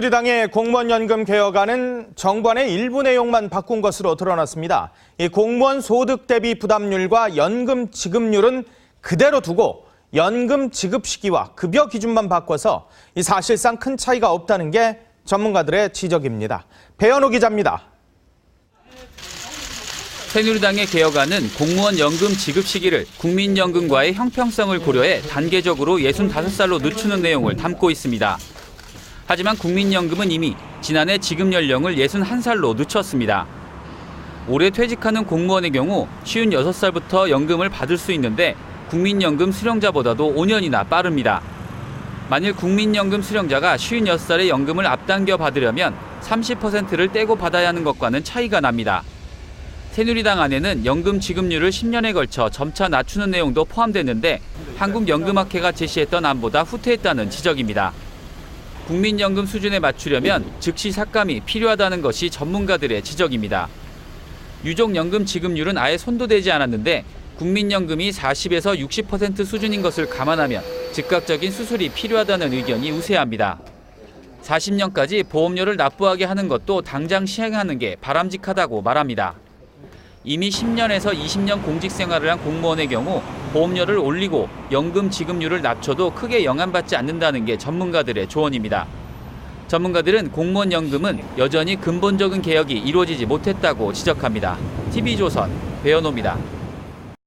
새누리당의 공무원 연금 개혁안은 정관의 일부 내용만 바꾼 것으로 드러났습니다. 이 공무원 소득 대비 부담률과 연금 지급률은 그대로 두고 연금 지급 시기와 급여 기준만 바꿔서 이 사실상 큰 차이가 없다는 게 전문가들의 지적입니다. 배현호 기자입니다. 새누리당의 개혁안은 공무원 연금 지급 시기를 국민연금과의 형평성을 고려해 단계적으로 65살로 늦추는 내용을 담고 있습니다. 하지만 국민연금은 이미 지난해 지급 연령을 61살로 늦췄습니다. 올해 퇴직하는 공무원의 경우 56살부터 연금을 받을 수 있는데 국민연금 수령자보다도 5년이나 빠릅니다. 만일 국민연금 수령자가 56살의 연금을 앞당겨 받으려면 30%를 떼고 받아야 하는 것과는 차이가 납니다. 새누리당 안에는 연금 지급률을 10년에 걸쳐 점차 낮추는 내용도 포함됐는데 한국연금학회가 제시했던 안보다 후퇴했다는 지적입니다. 국민연금 수준에 맞추려면 즉시 삭감이 필요하다는 것이 전문가들의 지적입니다. 유족연금 지급률은 아예 손도 대지 않았는데 국민연금이 40에서 60% 수준인 것을 감안하면 즉각적인 수술이 필요하다는 의견이 우세합니다. 40년까지 보험료를 납부하게 하는 것도 당장 시행하는 게 바람직하다고 말합니다. 이미 10년에서 20년 공직 생활을 한 공무원의 경우 보험료를 올리고 연금 지급률을 낮춰도 크게 영향받지 않는다는 게 전문가들의 조언입니다. 전문가들은 공무원 연금은 여전히 근본적인 개혁이 이루어지지 못했다고 지적합니다. TV조선 배현호입니다.